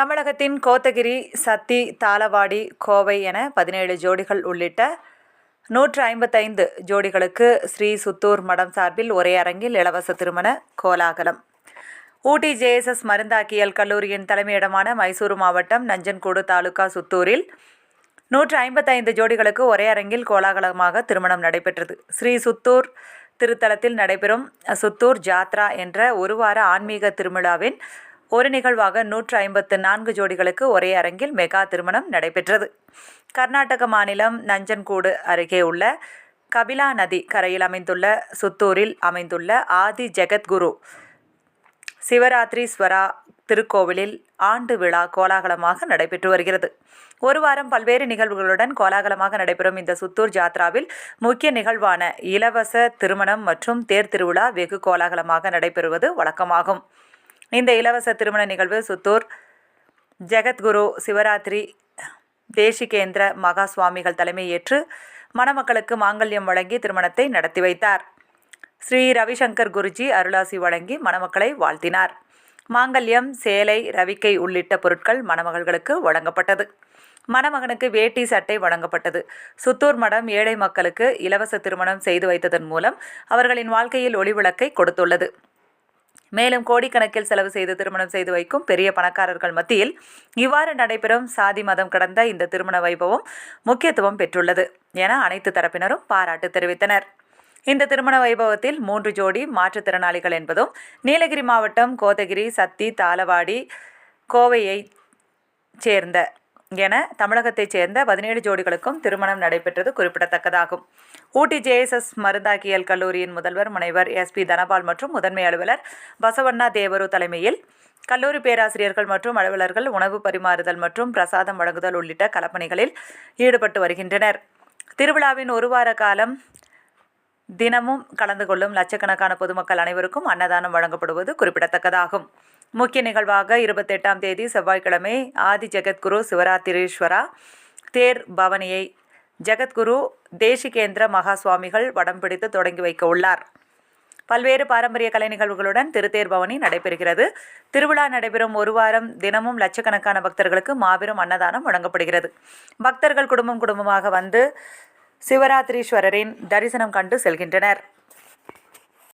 தமிழகத்தின் கோத்தகிரி சத்தி தாளவாடி கோவை என பதினேழு ஜோடிகள் உள்ளிட்ட நூற்று ஐம்பத்தைந்து ஜோடிகளுக்கு ஸ்ரீ சுத்தூர் மடம் சார்பில் ஒரே அரங்கில் இலவச திருமண கோலாகலம். ஊட்டி ஜேஎஸ்எஸ் மருந்தாக்கியல் கல்லூரியின் தலைமையிடமான மைசூரு மாவட்டம் நஞ்சன்கூடு தாலுகா சுத்தூரில் நூற்று ஐம்பத்தைந்து ஜோடிகளுக்கு ஒரே அரங்கில் கோலாகலமாக திருமணம் நடைபெற்றது. ஸ்ரீ சுத்தூர் திருத்தலத்தில் நடைபெறும் சுத்தூர் ஜாத்ரா என்ற ஒரு வார ஆன்மீக திருவிழாவின் ஒரு நிகழ்வாக நூற்று ஐம்பத்து நான்கு ஜோடிகளுக்கு ஒரே அரங்கில் மெகா திருமணம் நடைபெற்றது. கர்நாடக மாநிலம் நஞ்சன்கூடு அருகே உள்ள கபிலா நதி கரையில் அமைந்துள்ள சுத்தூரில் அமைந்துள்ள ஆதி ஜெகத்குரு சிவராத்திரீஸ்வரா திருக்கோவிலில் ஆண்டு விழா கோலாகலமாக நடைபெற்று வருகிறது. ஒரு வாரம் பல்வேறு நிகழ்வுகளுடன் கோலாகலமாக நடைபெறும் இந்த சுத்தூர் ஜாத்ராவில் முக்கிய நிகழ்வான இலவச திருமணம் மற்றும் தேர் திருவிழா வெகு கோலாகலமாக நடைபெறுவது வழக்கமாகும். இந்த இலவச திருமண நிகழ்வு சுத்தூர். ஜெகத்குரு சிவராத்திரி தேசிகேந்திர மகா சுவாமிகள் தலைமையேற்று மணமக்களுக்கு மாங்கல்யம் வழங்கி திருமணத்தை நடத்தி வைத்தார். ஸ்ரீ ரவிசங்கர் குருஜி அருளாசி வழங்கி மணமக்களை வாழ்த்தினார். மாங்கல்யம் சேலை ரவிக்கை உள்ளிட்ட பொருட்கள் மணமகள்களுக்கு வழங்கப்பட்டது. மணமகனுக்கு வேட்டி சட்டை வழங்கப்பட்டது. சுத்தூர் மடம் ஏழை மக்களுக்கு இலவச திருமணம் செய்து வைத்ததன் மூலம் அவர்களின் வாழ்க்கையில் ஒளிவிளக்கை கொடுத்துள்ளது. மேலும் கோடிக்கணக்கில் செலவு செய்து திருமணம் செய்து வைக்கும் பெரிய பணக்காரர்கள் மத்தியில் இவ்வாறு நடைபெறும் சாதி மதம் கடந்த இந்த திருமண வைபவம் முக்கியத்துவம் பெற்றுள்ளது என அனைத்து தரப்பினரும் பாராட்டு தெரிவித்தனர். இந்த திருமண வைபவத்தில் மூன்று ஜோடி மாற்றுத்திறனாளிகள் என்பதும் நீலகிரி மாவட்டம் கோதகிரி சத்தி தாளவாடி கோவையை சேர்ந்த என தமிழகத்தைச் சேர்ந்த பதினேழு ஜோடிகளுக்கும் திருமணம் நடைபெற்றது குறிப்பிடத்தக்கதாகும். ஊட்டி ஜேஎஸ்எஸ் மருந்தாக்கியல் கல்லூரியின் முதல்வர் முனைவர் எஸ் பி தனபால் மற்றும் முதன்மை அலுவலர் பசவண்ணா தேவரு தலைமையில் கல்லூரி பேராசிரியர்கள் மற்றும் அலுவலர்கள் உணவு பரிமாறுதல் மற்றும் பிரசாதம் வழங்குதல் உள்ளிட்ட களப்பணிகளில் ஈடுபட்டு வருகின்றனர். திருவிழாவின் ஒரு வார காலம் தினமும் கலந்து கொள்ளும் லட்சக்கணக்கான பொதுமக்கள் அனைவருக்கும் அன்னதானம் வழங்கப்படுவது குறிப்பிடத்தக்கதாகும். முக்கிய நிகழ்வாக இருபத்தெட்டாம் தேதி செவ்வாய்க்கிழமை ஆதி ஜெகத்குரு சிவராத்திரீஸ்வரா தேர் பவனியை ஜெகத்குரு தேசிகேந்திர மகா சுவாமிகள் வடம் பிடித்து தொடங்கி வைக்க உள்ளார். பல்வேறு பாரம்பரிய கலை நிகழ்வுகளுடன் திருத்தேர் பவனி நடைபெறுகிறது. திருவிழா நடைபெறும் ஒரு வாரம் தினமும் லட்சக்கணக்கான பக்தர்களுக்கு மாபெரும் அன்னதானம் வழங்கப்படுகிறது. பக்தர்கள் குடும்பம் குடும்பமாக வந்து சிவராத்திரீஸ்வரரின் தரிசனம் கண்டு செல்கின்றனர்.